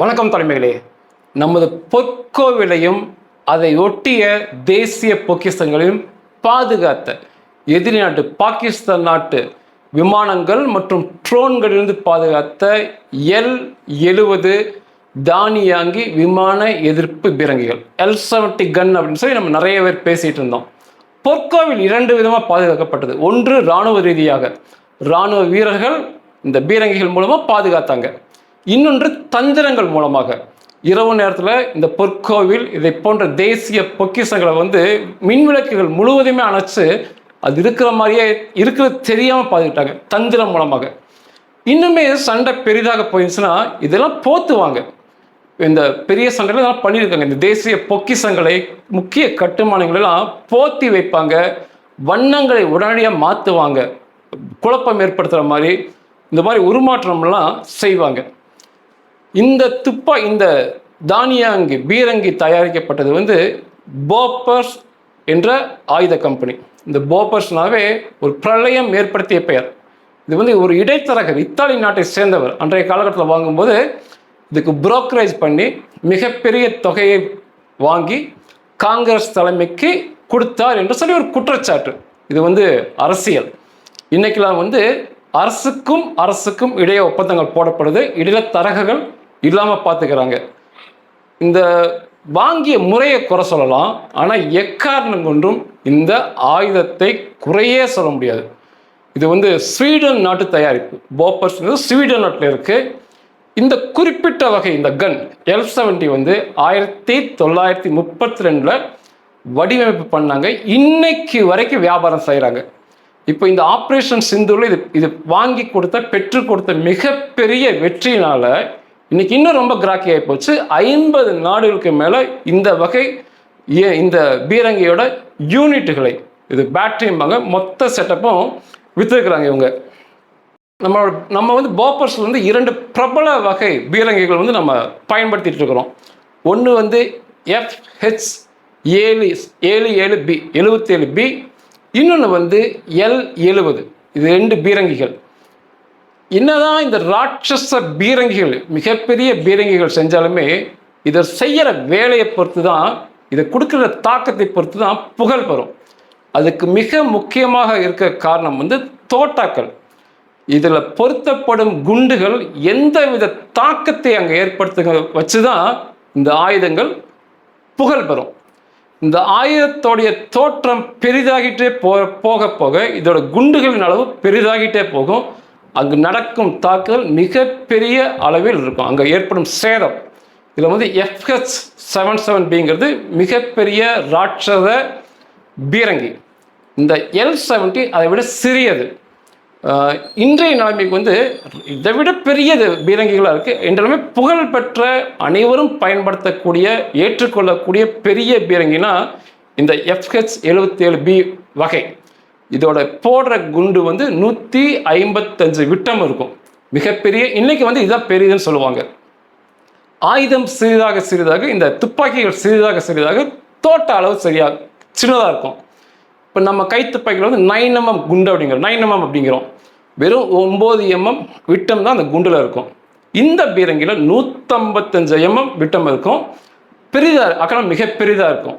வணக்கம் தலைமைகளே. நமது பொற்கோவிலையும் அதை ஒட்டிய தேசிய பொக்கிசங்களையும் பாதுகாத்த எதிரி நாட்டு பாகிஸ்தான் நாட்டு விமானங்கள் மற்றும் ட்ரோன்களிலிருந்து பாதுகாத்த எல் எழுவது தானியாங்கி விமான எதிர்ப்பு பீரங்கிகள் எல் செவன்டி கன் அப்படின்னு சொல்லி நம்ம நிறைய பேர் பேசிகிட்டு இருந்தோம். பொற்கோவில் இரண்டு விதமாக பாதுகாக்கப்பட்டது. ஒன்று இராணுவ ரீதியாக. இராணுவ வீரர்கள் இந்த பீரங்கிகள் மூலமாக பாதுகாத்தாங்க. இன்னொன்று தந்திரங்கள் மூலமாக. இரவு நேரத்தில் இந்த பொற்கோவில் இதை போன்ற தேசிய பொக்கிஷங்களை வந்து மின்விளக்குகள் முழுவதுமே அணைச்சு அது இருக்கிற மாதிரியே இருக்கிறது தெரியாமல் பார்த்துக்கிட்டாங்க தந்திரம் மூலமாக. இன்னுமே சண்டை பெரிதாக போயிருச்சுன்னா இதெல்லாம் போத்துவாங்க. இந்த பெரிய சண்டையில் இதெல்லாம் பண்ணியிருக்காங்க. இந்த தேசிய பொக்கிஷங்களை முக்கிய கட்டுமானங்களெல்லாம் போத்தி வைப்பாங்க. வண்ணங்களை உடனடியாக மாற்றுவாங்க குழப்பம் ஏற்படுத்துகிற மாதிரி இந்த மாதிரி உருமாற்றம்லாம் செய்வாங்க. இந்த துப்பா இந்த தானியாங்கி பீரங்கி தயாரிக்கப்பட்டது வந்து போப்பர்ஸ் என்ற ஆயுத கம்பெனி. இந்த போப்பர்ஸ்னாவே ஒரு பிரளயம் ஏற்படுத்திய பெயர். இது வந்து ஒரு இடைத்தரகர் இத்தாலி நாட்டை சேர்ந்தவர். அன்றைய காலகட்டத்தில் வாங்கும்போது இதுக்கு புரோக்கரேஜ் பண்ணி மிகப்பெரிய தொகையை வாங்கி காங்கிரஸ் தலைமைக்கு கொடுத்தார் என்று சொல்லி ஒரு குற்றச்சாட்டு. இது வந்து அரசியல். இன்னைக்கெல்லாம் வந்து அரசுக்கும் அரசுக்கும் இடையே ஒப்பந்தங்கள் போடப்படுது. இடையில தரகர்கள் இல்லாமல் பார்த்துக்கிறாங்க இந்த வாங்கிய முறையை குறை சொல்லலாம். ஆனால் எக்காரணம் கொண்டும் இந்த ஆயுதத்தை குறையே சொல்ல முடியாது. இது வந்து ஸ்வீடன் நாட்டு தயாரிப்பு. போப்பர்ஸ் ஸ்வீடன் நாட்டில் இருக்குது இந்த குறிப்பிட்ட வகை இந்த கன் எல் செவன்டி வந்து ஆயிரத்தி தொள்ளாயிரத்தி முப்பத்தி ரெண்டில் வடிவமைப்பு பண்ணாங்க. இன்னைக்கு வரைக்கும் வியாபாரம் செய்கிறாங்க இப்போ இந்த ஆப்ரேஷன் சிந்துவில் இது இது வாங்கி கொடுத்த பெற்று கொடுத்த மிகப்பெரிய வெற்றியினால் இன்னைக்கு இன்னும் ரொம்ப கிராக்கி ஆகி போச்சு. ஐம்பது நாடுகளுக்கு மேலே இந்த வகை ஏ- இந்த பீரங்கியோட யூனிட்டுகளை இது பேட்டரிம்பாங்க மொத்த செட்டப்பும் விற்றுருக்குறாங்க இவங்க. நம்ம நம்ம வந்து போப்பர்ஸில் வந்து இரண்டு பிரபல வகை பீரங்கிகள் வந்து நம்ம பயன்படுத்திட்டு இருக்கிறோம். ஒன்று வந்து எஃப்ஹெச் ஏழு ஏழு ஏழு பி எழுபத்தேழு பி இன்னொன்று வந்து எல் எழுபது இது ரெண்டு பீரங்கிகள். என்னதான் இந்த ராட்சச பீரங்கிகள் மிகப்பெரிய பீரங்கிகள் செஞ்சாலுமே இதை செய்கிற வேலையை பொறுத்து தான் இதை கொடுக்குற தாக்கத்தை பொறுத்து தான் புகழ் பெறும். அதுக்கு மிக முக்கியமாக இருக்க காரணம் வந்து தோட்டாக்கள். இதில் பொருத்தப்படும் குண்டுகள் எந்த வித தாக்கத்தை அங்கே ஏற்படுத்துங்க வச்சு தான் இந்த ஆயுதங்கள் புகழ் பெறும். இந்த ஆயுதத்தோடைய தோற்றம் பெரிதாகிட்டே போ போக போக இதோட குண்டுகளின் அளவு பெரிதாகிட்டே போகும். அங்கு நடக்கும் தாக்குதல் மிகப்பெரிய அளவில் இருக்கும். அங்கே ஏற்படும் சேதம். இதில் வந்து எஃப்ஹெச் செவன் செவன் பிங்கிறது மிகப்பெரிய ராட்சத பீரங்கி. இந்த எல் செவன்டி அதை விட சிறியது. இன்றைய நிலைமைக்கு வந்து இதை விட பெரியது பீரங்கிகளாக இருக்குது என்றாலுமே புகழ்பெற்ற அனைவரும் பயன்படுத்தக்கூடிய ஏற்றுக்கொள்ளக்கூடிய பெரிய பீரங்கினா இந்த எஃப்ஹெச் எழுபத்தேழு பி வகை. இதோட போடுற குண்டு வந்து நூற்றி ஐம்பத்தஞ்சு விட்டம் இருக்கும். மிகப்பெரிய இன்னைக்கு வந்து இதான் பெரியதுன்னு சொல்லுவாங்க. ஆயுதம் சிறிதாக சிறிதாக இந்த துப்பாக்கிகள் சிறிதாக சிறிதாக தோட்ட அளவு சரியாக சின்னதாக இருக்கும். இப்போ நம்ம கை துப்பாக்கிகள் வந்து நைன் எம்எம் mm குண்டு அப்படிங்கிறோம். நைன் எம்எம் mm அப்படிங்கிறோம். வெறும் ஒம்பது எம்எம் mm விட்டம் தான் அந்த குண்டில் இருக்கும். இந்த பீரங்கியில் நூற்றம்பத்தஞ்சு எம்எம் விட்டம் இருக்கும். பெரிதாக அக்கறம் மிக பெரிதாக இருக்கும்.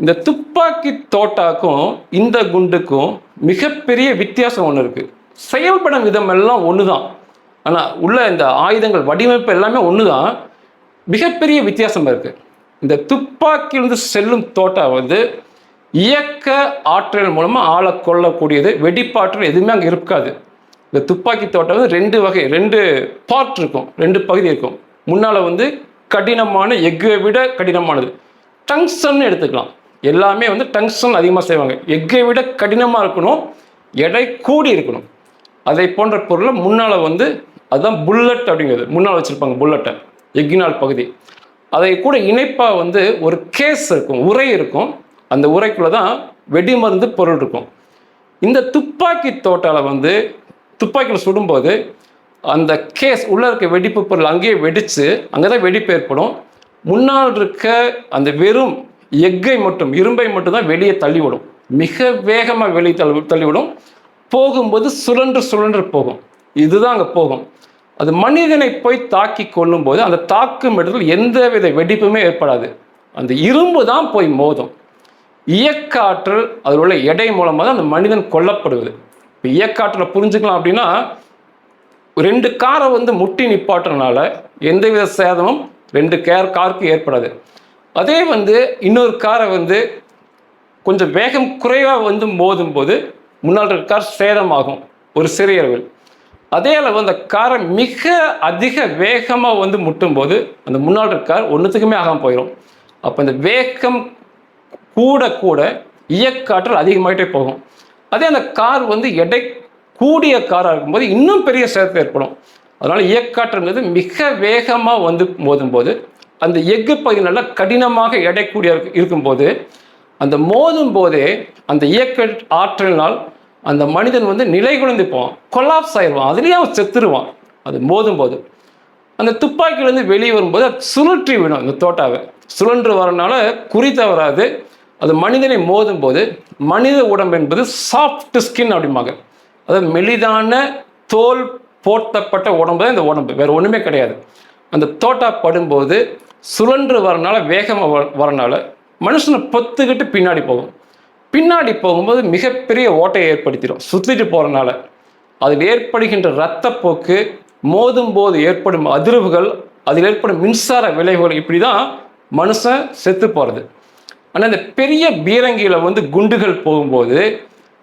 இந்த துப்பாக்கி தோட்டாக்கும் இந்த குண்டுக்கும் மிகப்பெரிய வித்தியாசம் ஒன்று இருக்குது செயல்படும் விதம் எல்லாம் ஒன்று தான் ஆனால் உள்ள இந்த ஆயுதங்கள் வடிவமைப்பு எல்லாமே ஒன்று தான் மிகப்பெரிய வித்தியாசம் இருக்குது இந்த துப்பாக்கியிலிருந்து செல்லும் தோட்டா வந்து இயக்க ஆற்றல் மூலமாக ஆளை கொள்ளக்கூடியது வெடிப்பாற்றல் எதுவுமே அங்கே இருக்காது. இந்த துப்பாக்கி தோட்டம் வந்து ரெண்டு வகை ரெண்டு பார்ட் இருக்கும் ரெண்டு பகுதி இருக்கும். முன்னால் வந்து கடினமான எஃகை விட கடினமானது. டங்ஸ்டன் எடுத்துக்கலாம். எல்லாமே வந்து டங்ஸ்டன் அதிகமாக செய்வாங்க. எக்கை விட கடினமாக இருக்கணும் எடை கூடி இருக்கணும். அதை போன்ற பொருளை முன்னால் வந்து அதுதான் புல்லட் அப்படிங்கிறது. முன்னால் வச்சுருப்பாங்க புல்லட்டை எக்கினால் பகுதி. அதை கூட இணைப்பாக வந்து ஒரு கேஸ் இருக்கும் உரை இருக்கும். அந்த உரைக்குள்ளே தான் வெடிமருந்து பொருள் இருக்கும். இந்த துப்பாக்கி தோட்டால வந்து துப்பாக்கியில் சுடும்போது அந்த கேஸ் உள்ளே இருக்க வெடிப்பு பொருள் அங்கேயே வெடித்து அங்கே தான் வெடிப்பு ஏற்படும். முன்னால் இருக்க அந்த வெறும் எக்கை மட்டும் இரும்பை மட்டும் தான் வெளியே தள்ளிவிடும். மிக வேகமாக வெளியே தள்ளி தள்ளிவிடும். போகும்போது சுழன்று சுழன்று போகும். இதுதான் அங்கே போகும். அது மனிதனை போய் தாக்கி கொள்ளும்போது அந்த தாக்கும் இடத்தில் எந்தவித வெடிப்புமே ஏற்படாது. அந்த இரும்பு தான் போய் மோதும். இயக்காற்றல் அதில் உள்ள எடை மூலமாக தான் அந்த மனிதன் கொல்லப்படுவது. இப்போ இயக்காற்றலை புரிஞ்சுக்கலாம் அப்படின்னா ரெண்டு காரை வந்து முட்டி நிப்பாட்டுறதுனால எந்தவித சேதமும் ரெண்டு கேர் காருக்கு ஏற்படாது. அதே வந்து இன்னொரு காரை வந்து கொஞ்சம் வேகம் குறைவாக வந்து மோதும் போது முன்னால் கார் சேதமாகும் ஒரு சிறிய அளவில் அதே அளவு அந்த காரை மிக அதிக வேகமாக வந்து முட்டும் போது அந்த முன்னால் கார் ஒன்றுத்துக்குமே ஆகாமல் போயிடும் அப்போ இந்த வேகம் கூட கூட இயக்காற்றல் அதிகமாகிட்டே போகும். அதே அந்த கார் வந்து எடை கூடிய காராக இருக்கும்போது இன்னும் பெரிய சேதம் ஏற்படும். அதனால் இயக்காற்றல்ங்கிறது மிக வேகமாக வந்து மோதும்போது அந்த எஃகு பகுதி நல்லா கடினமாக எடை கூடிய இருக்கும்போது அந்த மோதும் போதே அந்த இயக்க ஆற்றலினால் அந்த மனிதன் வந்து நிலை குலைந்து போவான் கொலாப்ஸ் ஆயிடுவான் அதுலேயே அவன் செத்துருவான். அது மோதும் போது. அந்த துப்பாக்கியிலேருந்து வெளியே வரும்போது அது சுழற்றி விடும் அந்த தோட்டாவை. சுழன்று வரனால குறி தவறாது. அது மனிதனை மோதும் போது மனித உடம்பு என்பது சாஃப்ட் ஸ்கின் அப்படிம்பாங்க. அதாவது மெலிதான தோல் போர்த்தப்பட்ட உடம்பு தான் இந்த உடம்பு வேறு ஒன்றுமே கிடையாது. அந்த தோட்டா படும்போது சுழன்று வரனால வேகமாக வர வரனால மனுஷனை பொத்துக்கிட்டு பின்னாடி போகும். பின்னாடி போகும்போது மிகப்பெரிய ஓட்டையை ஏற்படுத்திடும். சுற்றிட்டு போகிறனால அதில் ஏற்படுகின்ற இரத்தப்போக்கு மோதும் போது ஏற்படும் அதிர்வுகள் அதில் ஏற்படும் மின்சார விளைவுகள் இப்படி தான் மனுஷன் செத்து போகிறது ஆனால் இந்த பெரிய பீரங்கியில் வந்து குண்டுகள் போகும்போது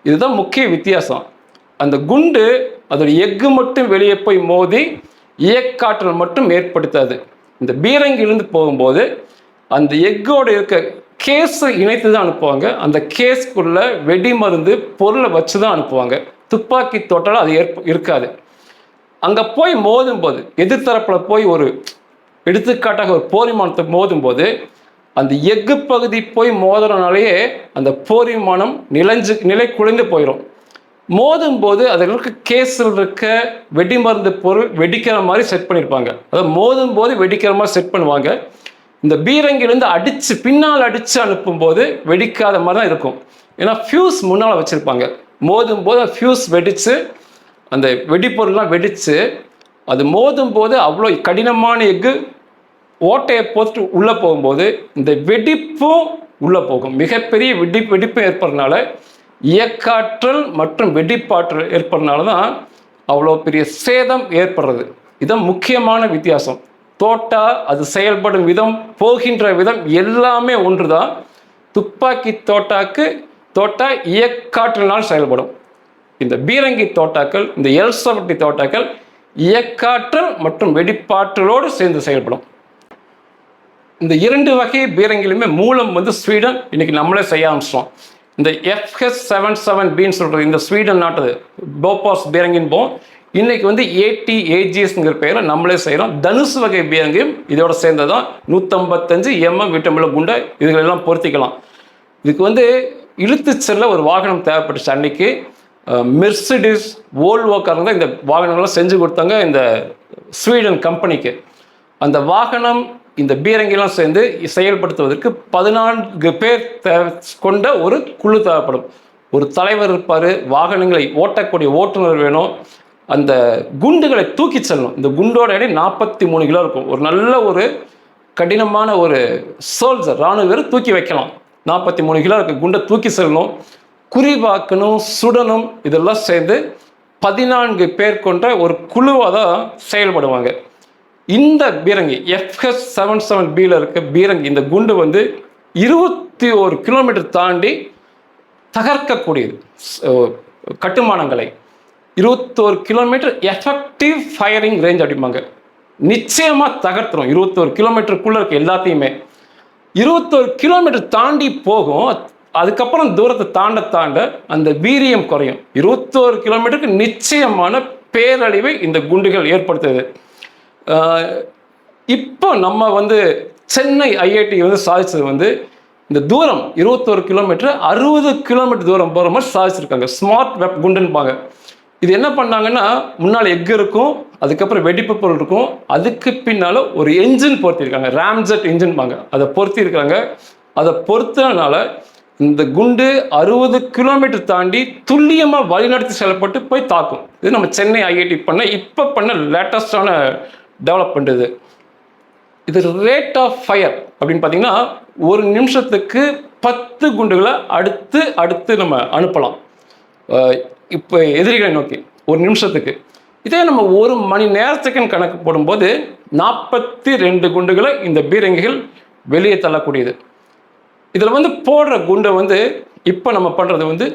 இதுதான் முக்கிய வித்தியாசம். அந்த குண்டு அதோட எஃகு மட்டும் வெளியே போய் மோதி இயக்காற்றல் மட்டும் ஏற்படுத்தாது. இந்த பீரங்கிலிருந்து போகும்போது அந்த எக்கோடு இருக்க கேஸை இணைத்து தான் அனுப்புவாங்க. அந்த கேஸ்க்குள்ள வெடி மருந்து பொருளை வச்சு தான் அனுப்புவாங்க. துப்பாக்கி தொட்டால் அது ஏற்ப இருக்காது. அங்கே போய் மோதும் போது எதிர்த்தரப்பில் போய் ஒரு எடுத்துக்காட்டாக ஒரு போர் விமானத்தை மோதும் போது அந்த எஃகு பகுதி போய் மோதுறனாலேயே அந்த போர் விமானம் நிலைஞ்சு நிலை குலைந்து போயிடும் மோதும் போது அதற்கு கேஸில் இருக்க வெடி மருந்து பொருள் வெடிக்கிற மாதிரி செட் பண்ணியிருப்பாங்க அதாவது மோதும் போது வெடிக்கிற மாதிரி செட் பண்ணுவாங்க. இந்த பீரங்கிலேருந்து அடித்து பின்னால் அடித்து அனுப்பும்போது வெடிக்காத மாதிரி தான் இருக்கும். ஏன்னா ஃபியூஸ் முன்னால் வச்சுருப்பாங்க. மோதும் போது ஃபியூஸ் வெடித்து அந்த வெடிப்பொருள்லாம் வெடித்து அது மோதும் போது அவ்வளோ கடினமான எஃகு ஓட்டையை போட்டு உள்ளே போகும்போது இந்த வெடிப்பும் உள்ளே போகும். மிகப்பெரிய வெடி வெடிப்பு ஏற்படுறதுனால இயக்காற்றல் மற்றும் வெடிப்பாற்றல் ஏற்படுறதுனால தான் அவ்வளோ பெரிய சேதம் ஏற்படுறது. இதுதான் முக்கியமான வித்தியாசம். தோட்டா அது செயல்படும் விதம் போகின்ற விதம் எல்லாமே ஒன்று தான் துப்பாக்கி தோட்டாக்கு தோட்டா இயக்காற்றினால் செயல்படும். இந்த பீரங்கி தோட்டாக்கள் இந்த எல் செவன்டி தோட்டாக்கள் இயக்காற்றல் மற்றும் வெடிப்பாற்றலோடு சேர்ந்து செயல்படும். இந்த இரண்டு வகை பீரங்கிலுமே மூலம் வந்து ஸ்வீடன் இன்னைக்கு நம்மளே செய்ய ஆரம்பிச்சிட்டோம். இந்த எஃப்ஹெச் செவன் செவன் பின்னு சொல்கிறது இந்த ஸ்வீடன் நாட்டு போபாஸ் பீரங்கின் போம் இன்றைக்கி வந்து ஏடி ஏஜிஎஸ்ங்கிற பெயரில் நம்மளே செய்கிறோம் தனுசு வகை பீரங்கியும் இதோட சேர்ந்ததான் நூற்றம்பத்தஞ்சு எம்எம் விட்டமில்ல குண்டை இதுகளெல்லாம் பொருத்திக்கலாம். இதுக்கு வந்து இழுத்து செல்ல ஒரு வாகனம் தேவைப்பட்டுச்சு அன்னைக்கு. மெர்சிடிஸ் ஓல்வோக்காரங்க தான் இந்த வாகனங்கள்லாம் செஞ்சு கொடுத்தாங்க இந்த ஸ்வீடன் கம்பெனிக்கு அந்த வாகனம் இந்த பீரங்கிலாம் சேர்ந்து செயல்படுத்துவதற்கு பதினான்கு பேர் தேவை கொண்ட ஒரு குழு தேவைப்படும். ஒரு தலைவர் இருப்பார் வாகனங்களை ஓட்டக்கூடிய ஓட்டுநர் வேணும். அந்த குண்டுகளை தூக்கி செல்லணும். இந்த குண்டோட எடை நாற்பத்தி மூணு கிலோ இருக்கும். ஒரு நல்ல ஒரு கடினமான ஒரு சோல்ஜர் ராணுவ வீரர் தூக்கி வைக்கலாம். நாற்பத்தி மூணு கிலோ இருக்க. குண்டை தூக்கி செல்லணும். குறிவாக்கணும் சுடணும். இதெல்லாம் சேர்ந்து பதினான்கு பேர் கொண்ட ஒரு குழுவாக தான் செயல்படுவாங்க. இந்த பீரங்கி எஃப்எஸ் செவன் செவன் பியில் இருக்க பீரங்கி இந்த குண்டு வந்து இருபத்தி ஒரு கிலோமீட்டர் தாண்டி தகர்க்கக்கூடியது. கட்டுமானங்களை. இருபத்தோரு கிலோமீட்டர் எஃபெக்டிவ் ஃபயரிங் ரேஞ்ச் அப்படிம்பாங்க. நிச்சயமாக தகர்த்துரும். இருபத்தோரு கிலோமீட்டருக்குள்ளே இருக்க எல்லாத்தையுமே. இருபத்தோரு கிலோமீட்டர் தாண்டி போகும். அதுக்கப்புறம் தூரத்தை தாண்ட தாண்ட அந்த வீரியம் குறையும். இருபத்தோரு கிலோமீட்டருக்கு நிச்சயமான பேரழிவை இந்த குண்டுகள் ஏற்படுத்துது. இப்போ நம்ம வந்து சென்னை ஐஐடி வந்து சாதிச்சது வந்து இந்த தூரம் இருபத்தோரு கிலோமீட்டர் அறுபது கிலோமீட்டர் தூரம் போகிற மாதிரி சாதிச்சிருக்காங்க. ஸ்மார்ட் வெப் குண்டுன்பாங்க. இது என்ன பண்ணாங்கன்னா முன்னால் எக் இருக்கும் அதுக்கப்புறம் வெடிப்பு பொருள் இருக்கும் அதுக்கு பின்னால் ஒரு என்ஜின் பொருத்திருக்காங்க. ராம்ஜெட் இன்ஜின்பாங்க அதை பொருத்திருக்காங்க. அதை பொறுத்தனால இந்த குண்டு அறுபது கிலோமீட்டர் தாண்டி துல்லியமாக வழிநடத்தி செல்லப்பட்டு போய் தாக்கும். இது நம்ம சென்னை ஐஐடி பண்ண இப்போ பண்ண லேட்டஸ்டான டெவலப்மெண்ட் இது இது ரேட் ஆஃப் ஃபயர் அப்படின்னு பார்த்தீங்கன்னா ஒரு நிமிஷத்துக்கு பத்து குண்டுகளை அடுத்து அடுத்து நம்ம அனுப்பலாம். இப்போ எதிரிகளை நோக்கி ஒரு நிமிஷத்துக்கு. இதே நம்ம ஒரு மணி நேரத்துக்குன்னு கணக்கு போடும்போது நாற்பத்தி ரெண்டு குண்டுகளை இந்த பீரங்கிகள் வெளியே தள்ளக்கூடியது. இதில் வந்து போடுற குண்டை வந்து இப்போ நம்ம பண்ணுறது வந்து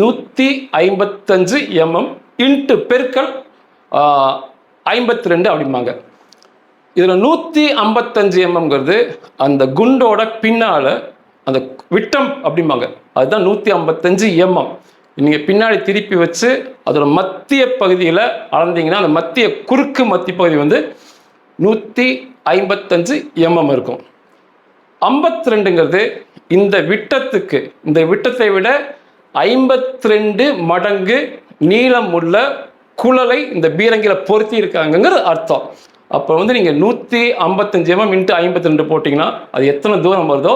நூற்றி ஐம்பத்தஞ்சு எம்எம் இன்ட்டு பெருக்கல் ஐம்பத்தி ரெண்டு அப்படிம்பாங்க. இதில் நூற்றி ஐம்பத்தஞ்சு எம்எம்ங்கிறது அந்த குண்டோட பின்னால் அந்த விட்டம் அப்படிம்பாங்க. அதுதான் நூற்றி ஐம்பத்தஞ்சு எம்எம். நீங்கள் பின்னாடி திருப்பி வச்சு அதோட மத்திய பகுதியில் அளந்தீங்கன்னா அந்த மத்திய குறுக்கு மத்திய பகுதி வந்து நூற்றி ஐம்பத்தஞ்சு எம்எம் இருக்கும். ஐம்பத்தி ரெண்டுங்கிறது இந்த விட்டத்துக்கு இந்த விட்டத்தை விட ஐம்பத்தி ரெண்டு மடங்கு நீளம் உள்ள குழலை இந்த பீரங்கியில் பொருத்தி இருக்காங்கங்கிறது அர்த்தம். அப்போ வந்து நீங்கள் நூற்றி ஐம்பத்தஞ்சு எம்எம் இன்ட்டு ஐம்பத்தி ரெண்டு போட்டிங்கன்னா அது எத்தனை தூரம் வருதோ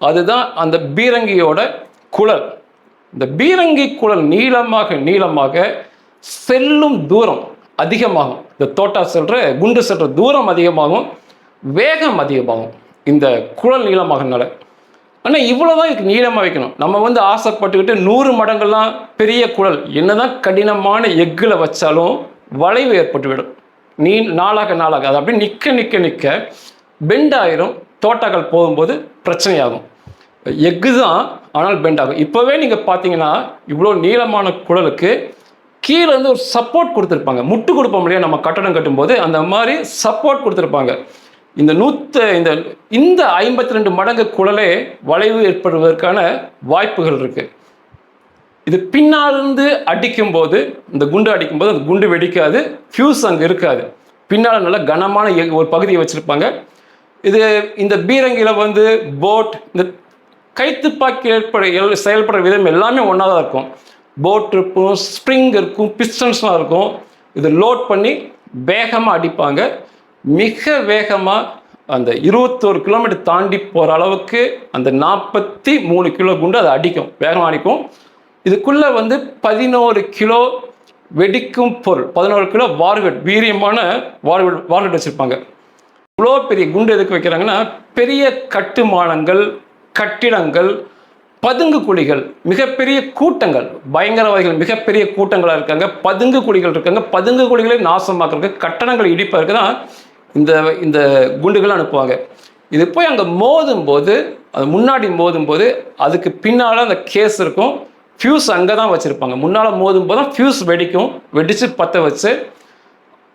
அதுதான் அந்த பீரங்கியோட குழல். இந்த பீரங்கி குழல் நீளமாக நீளமாக செல்லும் தூரம் அதிகமாகும். இந்த தோட்டா செல்ற குண்டு செல்ற தூரம் அதிகமாகும் வேகம் அதிகமாகும் இந்த குழல் நீளமாகனால. ஆனால் இவ்வளோதான் இதுக்கு நீளமாக வைக்கணும். நம்ம வந்து ஆசைப்பட்டுக்கிட்டு நூறு மடங்கள்லாம் பெரிய குழல். என்னதான் கடினமான எக்கில் வச்சாலும் வளைவு ஏற்பட்டு விடும் நீ நாளாக நாளாக அது அப்படியே நிற்க நிற்க நிற்க பெண்ட் ஆயிரும் தோட்டாக்கள் போகும்போது பிரச்சனையாகும். எஃகு தான் ஆனால் பெண்ட் ஆகும். இப்போவே நீங்கள் பார்த்தீங்கன்னா இவ்வளோ நீளமான குழலுக்கு கீழே இருந்து ஒரு சப்போர்ட் கொடுத்துருப்பாங்க. முட்டு கொடுப்போம் இல்லையா நம்ம கட்டடம் கட்டும்போது அந்த மாதிரி சப்போர்ட் கொடுத்துருப்பாங்க. இந்த நூற்று இந்த இந்த ஐம்பத்தி ரெண்டு மடங்கு குழலே வளைவு ஏற்படுவதற்கான வாய்ப்புகள் இருக்குது இது பின்னாலிருந்து அடிக்கும்போது இந்த குண்டு அடிக்கும் போது அந்த குண்டு வெடிக்காது ஃபியூஸ் அங்கே இருக்காது. பின்னால் நல்ல கனமான எ- ஒரு பகுதியை வச்சுருப்பாங்க. இது இந்த பீரங்கியில் வந்து போட் இந்த கைத்துப்பாக்கி ஏற்பட எல்- செயல்படுற விதம் எல்லாமே ஒன்றா தான் இருக்கும். போட் இருக்கும் ஸ்ப்ரிங் இருக்கும் பிஸ்டன்ஸ்லாம் இருக்கும். இது லோட் பண்ணி வேகமாக அடிப்பாங்க. மிக வேகமாக அந்த இருபத்தோரு கிலோமீட்டர் தாண்டி போகிற அளவுக்கு அந்த நாற்பத்தி மூணு கிலோ குண்டு அதை அடிக்கும். வேகமாக அடிக்கும். இதுக்குள்ளே வந்து பதினோரு கிலோ வெடிக்கும் பொருள் பதினோரு கிலோ வார்கட் வீரியமான வார்கட் வார்கட் வச்சுருப்பாங்க. இவ்வளோ பெரிய குண்டு எதுக்கு வைக்கிறாங்கன்னா பெரிய கட்டுமானங்கள் கட்டிடங்கள் பதுங்கு குழிகள் மிகப்பெரிய கூட்டங்கள் பயங்கரவாதிகள் மிகப்பெரிய கூட்டங்களாக இருக்காங்க பதுங்கு குழிகள் இருக்காங்க பதுங்கு குழிகளை நாசமாக்குறதுக்கு கட்டணங்கள் இடிப்பதற்கு தான் இந்த இந்த குண்டுகளை அனுப்புவாங்க. இது போய் அங்கே மோதும் போது அது முன்னாடி மோதும் போது அதுக்கு பின்னால் அந்த கேஸ் இருக்கும். ஃபியூஸ் அங்கே தான் வச்சுருப்பாங்க. முன்னால் மோதும் போது தான் ஃபியூஸ் வெடிக்கும். வெடித்து பற்ற வச்சு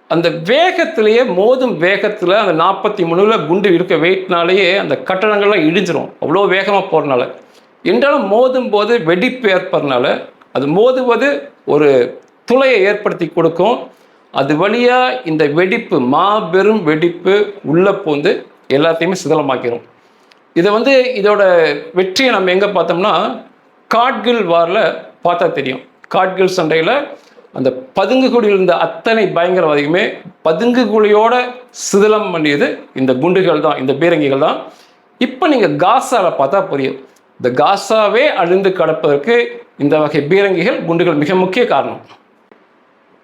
அந்த வேகத்திலேயே மோதும் வேகத்தில் அந்த நாற்பத்தி மூணுல குண்டு இருக்க வெயிட்னாலேயே அந்த கட்டடங்கள்லாம் இடிஞ்சிரும். அவ்வளோ வேகமாக போகிறனால என்றாலும் மோதும் போது வெடிப்பு ஏற்படுறனால அது மோதுவது ஒரு துளையை ஏற்படுத்தி கொடுக்கும். அது வழியாக இந்த வெடிப்பு மாபெரும் வெடிப்பு உள்ளே பூந்து எல்லாத்தையுமே சிதலமாக்கிடும் இதை வந்து இதோட வெற்றியை நம்ம எங்கே பார்த்தோம்னா காட்கில் வாரில் பார்த்தா தெரியும். காட்கில் சண்டையில் அந்த பதுங்கு குழியில் இருந்த அத்தனை பயங்கரவாதியுமே பதுங்கு குழியோட சிதிலம் பண்ணியது இந்த குண்டுகள் தான் இந்த பீரங்கிகள் தான். இப்போ நீங்கள் காசாவில் பார்த்தா புரியும். இந்த காசாவே அழிந்து கடப்பதற்கு இந்த வகை பீரங்கிகள் குண்டுகள் மிக முக்கிய காரணம்.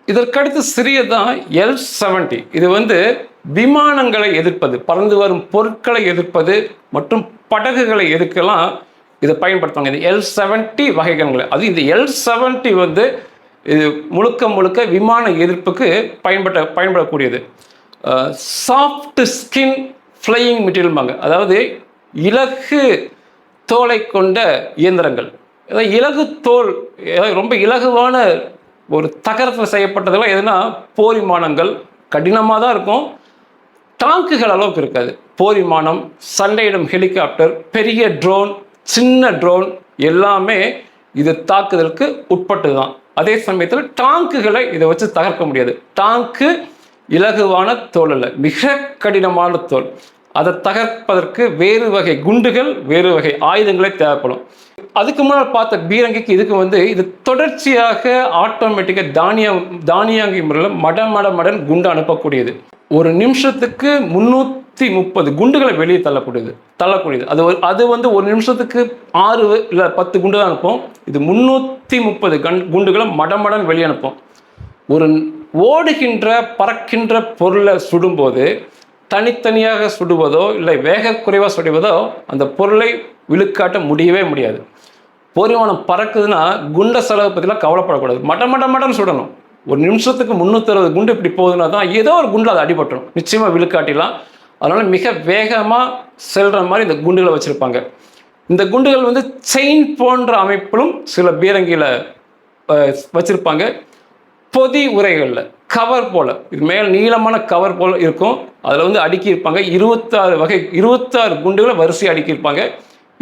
இதற்கடுத்து சிறியதான் எல் செவன்டி இது வந்து விமானங்களை எதிர்ப்பது பறந்து வரும் பொருட்களை எதிர்ப்பது மற்றும் படகுகளை எதிர்க்கலாம் இதை பயன்படுத்துவாங்க. இது எல் செவன்டி வகைகள். அது இந்த எல் செவன்டி வந்து இது முழுக்க முழுக்க விமான எதிர்ப்புக்கு பயன்பட்ட பயன்படக்கூடியது. சாஃப்ட் ஸ்கின் ஃப்ளையிங் மெட்டீரியல்பாங்க அதாவது இலகு தோலை கொண்ட இயந்திரங்கள். அதாவது இலகு தோல் அதாவது ரொம்ப இலகுவான ஒரு தகரத்தில் செய்யப்பட்டதெல்லாம் எதுனா போரிமானங்கள். கடினமாக தான் இருக்கும். டாங்குகள் அளவுக்கு இருக்காது. போரிமானம் சண்டையிடும் ஹெலிகாப்டர் பெரிய ட்ரோன் சின்ன ட்ரோன் எல்லாமே இது தாக்குதலுக்கு உட்பட்டு தான் அதே சமயத்தில் டாங்குகளை இதை வச்சு தகர்க்க முடியாது. டாங்கு இலகுவான தோல் அல்ல மிக கடினமான தோல். அதை தகர்ப்பதற்கு வேறு வகை குண்டுகள் வேறு வகை ஆயுதங்களே தேவைப்படும். அதுக்கு முன்னால் பார்த்த பீரங்கிக்கு இதுக்கு வந்து இது தொடர்ச்சியாக ஆட்டோமேட்டிக்காக தானியம் தானியாங்கி முறையில் மட மட மடன் குண்டு அனுப்பக்கூடியது. ஒரு நிமிஷத்துக்கு முந்நூற்றி முப்பது குண்டுகளை வெளியே தள்ளக்கூடியது தள்ளக்கூடியது. அது ஒரு அது வந்து ஒரு நிமிஷத்துக்கு ஆறு இல்லை பத்து குண்டு தான் அனுப்பும். இது முந்நூற்றி முப்பது கண் குண்டுகளை மடமடன் வெளியே அனுப்போம். ஒரு ஓடுகின்ற பறக்கின்ற பொருளை சுடும்போது தனித்தனியாக சுடுவதோ இல்லை வேக குறைவாக சுடுவதோ அந்த பொருளை விழுக்காட்ட முடியவே முடியாது. போரிமானம் பறக்குதுன்னா குண்ட செலவு பற்றிலாம் கவலைப்படக்கூடாது. மட மட மடம் சுடணும். ஒரு நிமிஷத்துக்கு முந்நூற்றறுபது குண்டு இப்படி போகுதுன்னா தான் ஏதோ ஒரு குண்டில் அது அடிபட்டுரும். நிச்சயமாக விழுக்காட்டிலாம் அதனால் மிக வேகமாக செல்கிற மாதிரி இந்த குண்டுகளை வச்சுருப்பாங்க. இந்த குண்டுகள் வந்து செயின் போன்ற அமைப்பிலும் சில பீரங்கியில் வச்சுருப்பாங்க. பொதி உரைகளில் கவர் போல். இது மேல் நீளமான கவர் போல் இருக்கும். அதில் வந்து அடுக்கியிருப்பாங்க. இருபத்தாறு வகை இருபத்தாறு குண்டுகளை வரிசையாக அடுக்கியிருப்பாங்க.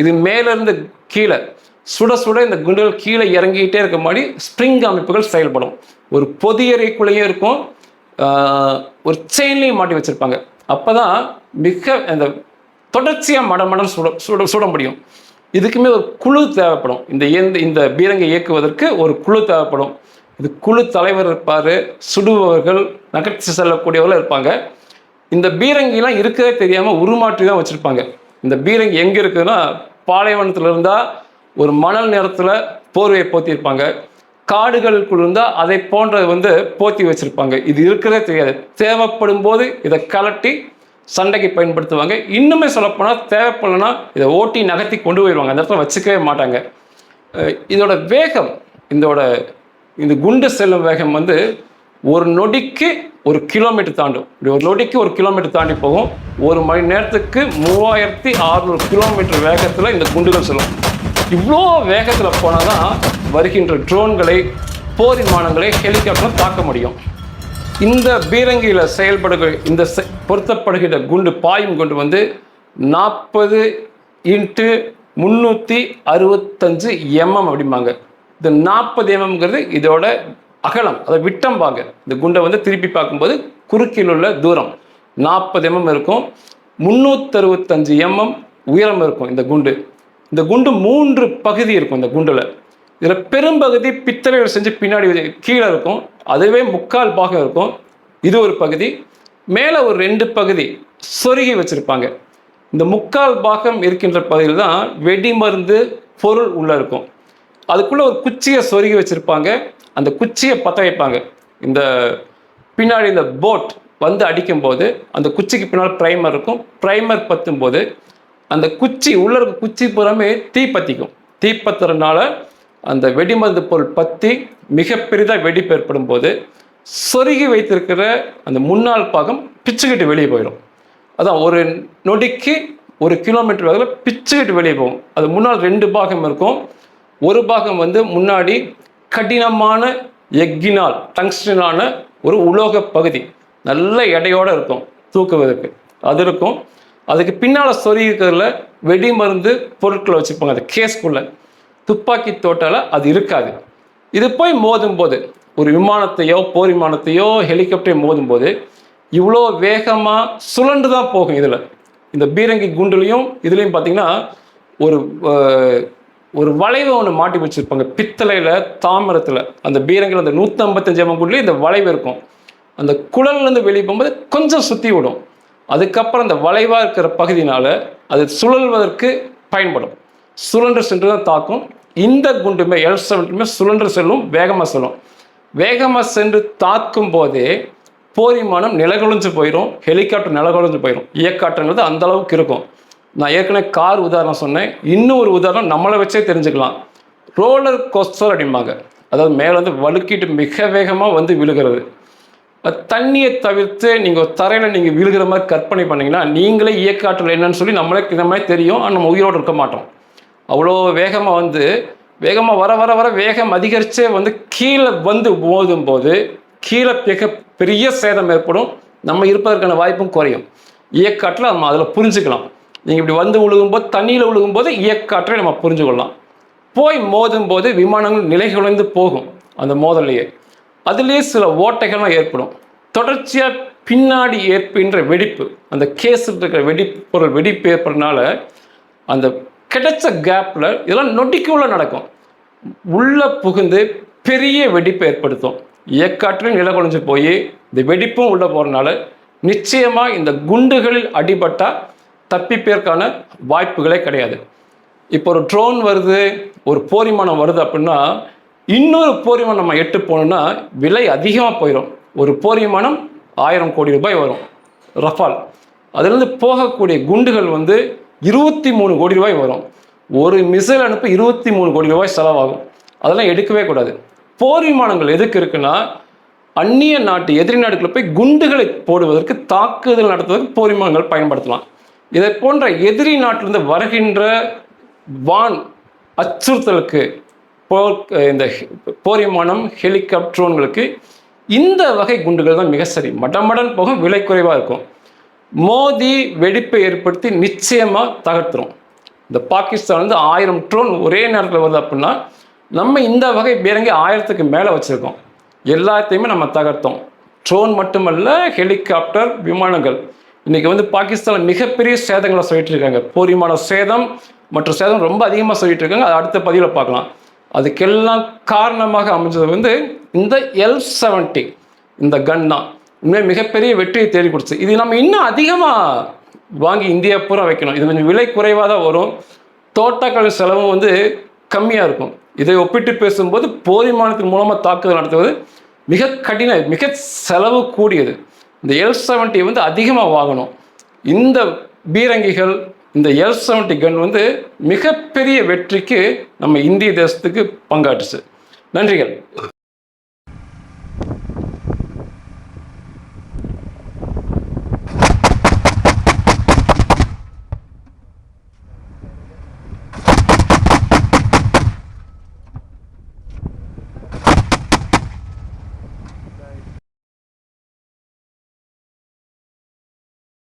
இது மேலேருந்து கீழே. சுட சுட இந்த குண்டுகள் கீழே இறங்கிக்கிட்டே இருக்க மாதிரி ஸ்ப்ரிங் அமைப்புகள் செயல்படும். ஒரு பொதியறைக்குள்ளேயும் இருக்கும். ஒரு செயின்லையும் மாட்டி வச்சுருப்பாங்க. அப்போ தான் மிக அந்த தொடர்ச்சியாக மடமடம் சுட சுட சுட முடியும். இதுக்குமே ஒரு குழு தேவைப்படும். இந்த எந்த இந்த பீரங்கை இயக்குவதற்கு ஒரு குழு தேவைப்படும். இது குழு தலைவர் இருப்பார் சுடுபவர்கள் நகர்ச்சி செல்லக்கூடியவர்கள் இருப்பாங்க. இந்த பீரங்கிலாம் இருக்கவே தெரியாமல் உருமாற்றி தான் வச்சுருப்பாங்க. இந்த பீரங்கி எங்கே இருக்குதுன்னா பாலைவனத்தில் இருந்தால் ஒரு மணல் நிறத்தில் போர்வையை போத்தியிருப்பாங்க. காடுகளுக்குள் இருந்தால் அதை போன்றதை வந்து போத்தி வச்சுருப்பாங்க. இது இருக்கிறதே தெரியாது. தேவைப்படும் போது இதை கலட்டி சண்டைக்கு பயன்படுத்துவாங்க. இன்னுமே சொல்லப்போனால் தேவைப்படலைன்னா இதை ஓட்டி நகர்த்தி கொண்டு போயிடுவாங்க. அந்த இடத்துல வச்சுக்கவே மாட்டாங்க. இதோட வேகம் இதோட இந்த குண்டு செல்லும் வேகம் வந்து ஒரு நொடிக்கு ஒரு கிலோமீட்டர் தாண்டும். இப்படி ஒரு நொடிக்கு ஒரு கிலோமீட்டர் தாண்டி போகும். ஒரு மணி நேரத்துக்கு மூவாயிரத்தி அறுநூறு கிலோமீட்டர் வேகத்தில் இந்த குண்டுகள் செல்லும். இவ்வளோ வேகத்தில் போனால் தான் வருகின்ற ட்ரோன்களை போர் விமானங்களை ஹெலிகாப்டர் தாக்க முடியும். இந்த பீரங்கியில் செயல்படுகிற இந்த செ- பொருத்தப்படுகிற குண்டு பாயும் குண்டு வந்து நாற்பது இன்ட்டு முந்நூற்றி அறுபத்தஞ்சு எம்எம் அப்படிம்பாங்க. இந்த நாற்பது எம்எம்ங்கிறது இதோட அகலம் அதை விட்டம்பாங்க. இந்த குண்டை வந்து திருப்பி பார்க்கும்போது குறுக்கில் உள்ள தூரம். நாற்பது எம்எம் இருக்கும் முந்நூற்றறுபத்தஞ்சு எம்எம் உயரம் இருக்கும் இந்த குண்டு. இந்த குண்டு மூன்று பகுதி இருக்கும் இந்த குண்டில். இதில் பெரும்பகுதி பித்தளைகள் செஞ்சு பின்னாடி கீழே இருக்கும். அதுவே முக்கால் பாகம் இருக்கும். இது ஒரு பகுதி. மேலே ஒரு ரெண்டு பகுதி சொருகி வச்சுருப்பாங்க. இந்த முக்கால் பாகம் இருக்கின்ற பகுதியில் தான் வெடிமருந்து பொருள் உள்ளே இருக்கும். அதுக்குள்ளே ஒரு குச்சியை சொருகி வச்சுருப்பாங்க. அந்த குச்சியை பற்ற வைப்பாங்க. இந்த பின்னாடி இந்த போட் வந்து அடிக்கும்போது அந்த குச்சிக்கு பின்னால் ப்ரைமர் இருக்கும். ப்ரைமர் பத்தும்போது அந்த குச்சி உள்ள இருக்க குச்சி புறமே தீ பற்றிக்கும் தீ பத்துறதுனால அந்த வெடிமருந்து பொருள் பற்றி மிக பெரிதாக வெடிப்பு ஏற்படும் போது சொருகி வைத்திருக்கிற அந்த முன்னாள் பாகம் பிச்சுக்கிட்டு வெளியே போயிடும். அதான் ஒரு நொடிக்கு ஒரு கிலோமீட்டர் வேகத்தில் பிச்சுக்கிட்டு வெளியே போகும். அது முன்னால் ரெண்டு பாகம் இருக்கும். ஒரு பாகம் வந்து முன்னாடி கடினமான எக்கினால் டங்ஸ்டனான ஒரு உலோக பகுதி. நல்ல எடையோடு இருக்கும் தூக்குவதற்கு. அது இருக்கும். அதுக்கு பின்னால் சொருகி இருக்கிறதுல வெடி மருந்து பொருட்களை வச்சுருப்பாங்க அந்த கேஸ்க்குள்ளே துப்பாக்கி தோட்டால அது இருக்காது. இது போய் மோதும் போது ஒரு விமானத்தையோ போர் விமானத்தையோ ஹெலிகாப்டரையோ மோதும் போது இவ்வளோ வேகமாக சுழண்டு தான் போகும் இதில். இந்த பீரங்கி குண்டுலையும் இதுலேயும் பார்த்தீங்கன்னா ஒரு ஒரு வளைவை ஒன்று மாட்டி வச்சுருப்பாங்க. பித்தளையில் தாமிரத்தில். அந்த பீரங்கில் அந்த நூற்றம்பத்தஞ்சு எம்எம் குண்டுலேயும் இந்த வளைவு இருக்கும். அந்த குழல்லேருந்து வெளியே போகும்போது கொஞ்சம் சுற்றி விடும் அதுக்கப்புறம் அந்த வளைவாக இருக்கிற பகுதினால் அது சுழல்வதற்கு பயன்படும். சுழன்று சென்று தான் தாக்கும். இந்த குண்டுமே எல் செவன்ட்டுமே சுழன்று செல்லும் வேகமாக செல்லும். வேகமாக சென்று தாக்கும் போதே போரிமானம் நிலகுழிஞ்சு போயிடும் ஹெலிகாப்டர் நிலகுழிஞ்சு போயிடும் இயக்காற்றங்கிறது அந்த அளவுக்கு இருக்கும். நான் ஏற்கனவே கார் உதாரணம் சொன்னேன். இன்னும் ஒரு உதாரணம் நம்மளை வச்சே தெரிஞ்சுக்கலாம். ரோலர் கோஸ்டர் அப்படிம்பாங்க அதாவது மேலே வந்து வழுக்கிட்டு மிக வேகமாக வந்து விழுகிறது. தண்ணியை தவிர்த்து நீங்கள் தரையில் நீங்கள் விழுகிற மாதிரி கற்பனை பண்ணிங்கன்னா நீங்களே இயக்காற்றல் என்னன்னு சொல்லி நம்மளே நம்மளே தெரியும். ஆனால் நம்ம உயிரோடு இருக்க மாட்டோம். அவ்வளோ வேகமாக வந்து வேகமாக வர வர வர வேகம் அதிகரித்தே வந்து கீழே வந்து மோதும் போது கீழே மிக பெரிய சேதம் ஏற்படும். நம்ம இருப்பதற்கான வாய்ப்பும் குறையும். இயக்காற்றில் நம்ம அதில் புரிஞ்சுக்கலாம். நீங்கள் இப்படி வந்து விழுகும்போது தண்ணியில் விழுகும்போது இயக்காற்றை நம்ம புரிஞ்சுக்கொள்ளலாம். போய் மோதும் போது விமானங்கள் நிலைகுலைந்து போகும். அந்த மோதலையே அதுலேயே சில ஓட்டைகள்லாம் ஏற்படும். தொடர்ச்சியாக பின்னாடி ஏற்படுகின்ற வெடிப்பு அந்த கேஸில் இருக்கிற வெடிப்பு பொருள் வெடிப்பு ஏற்படுறதுனால அந்த கிடைச்ச கேப்பில் இதெல்லாம் நொடிக்குள்ள நடக்கும். உள்ளே புகுந்து பெரிய வெடிப்பை ஏற்படுத்தும். இயக்காற்றிலும் நிலகுலைஞ்சு போய் இந்த வெடிப்பும் உள்ளே போகிறனால நிச்சயமாக இந்த குண்டுகளில் அடிபட்டால் தப்பிப்பதற்கான வாய்ப்புகளே கிடையாது. இப்போ ஒரு ட்ரோன் வருது ஒரு போரிமானம் வருது அப்படின்னா இன்னொரு போரிமானம் நம்ம எட்டு போனோம்னா விலை அதிகமாக போயிடும் ஒரு போரிமானம் ஆயிரம் கோடி ரூபாய் வரும். ரஃபால். அதுலேருந்து போகக்கூடிய குண்டுகள் வந்து இருபத்தி மூணு கோடி ரூபாய் வரும். ஒரு மிசைல் அனுப்ப இருபத்தி மூணு கோடி ரூபாய் செலவாகும். அதெல்லாம் எடுக்கவே கூடாது. போர் விமானங்கள் எதுக்கு இருக்குன்னா அந்நிய நாட்டு எதிரி நாடுகளில் போய் குண்டுகளை போடுவதற்கு தாக்குதல் நடத்துவதற்கு போர் விமானங்கள் பயன்படுத்தலாம். இதை போன்ற எதிரி நாட்டிலிருந்து வருகின்ற வான் அச்சுறுத்தலுக்கு போர் இந்த போரிமானம் ஹெலிகாப்ட்ரோன்களுக்கு இந்த வகை குண்டுகள் தான் மிக சரி. மடமடன் போகும் விலை குறைவாக இருக்கும். மோதி வெடிப்பை ஏற்படுத்தி நிச்சயமாக தகர்த்துரும். இந்த பாகிஸ்தான் வந்து ஆயிரம் ட்ரோன் ஒரே நேரத்தில் வருது அப்படின்னா நம்ம இந்த வகை பேரங்கி ஆயிரத்துக்கு மேலே வச்சுருக்கோம். எல்லாத்தையுமே நம்ம தகர்த்தோம். ட்ரோன் மட்டுமல்ல ஹெலிகாப்டர் விமானங்கள். இன்றைக்கி வந்து பாகிஸ்தானில் மிகப்பெரிய சேதங்களை சொல்லிட்டு இருக்காங்க. போர் விமான சேதம் மற்றும் சேதம் ரொம்ப அதிகமாக சொல்லிட்டு இருக்காங்க. அது அடுத்த பதிவில் பார்க்கலாம். அதுக்கெல்லாம் காரணமாக அமைஞ்சது வந்து இந்த எல் செவன்ட்டி இந்த கன் தான். உண்மையாக மிகப்பெரிய வெற்றியை தேடி கொடுத்து இது நம்ம இன்னும் அதிகமாக வாங்கி இந்தியா பூரா வைக்கணும். இது கொஞ்சம் விலை குறைவாக தான் வரும். தோட்டக்கலை செலவும் வந்து கம்மியாக இருக்கும். இதை ஒப்பிட்டு பேசும்போது போதிமானத்தின் மூலமாக தாக்குதல் நடத்துவது மிக கடின மிக செலவு கூடியது. இந்த எல் செவன்ட்டி வந்து அதிகமாக வாங்கணும். இந்த பீரங்கிகள் இந்த எல் செவன்ட்டி கன் வந்து மிகப்பெரிய வெற்றிக்கு நம்ம இந்திய தேசத்துக்கு பங்காற்றுச்சு. நன்றிகள்.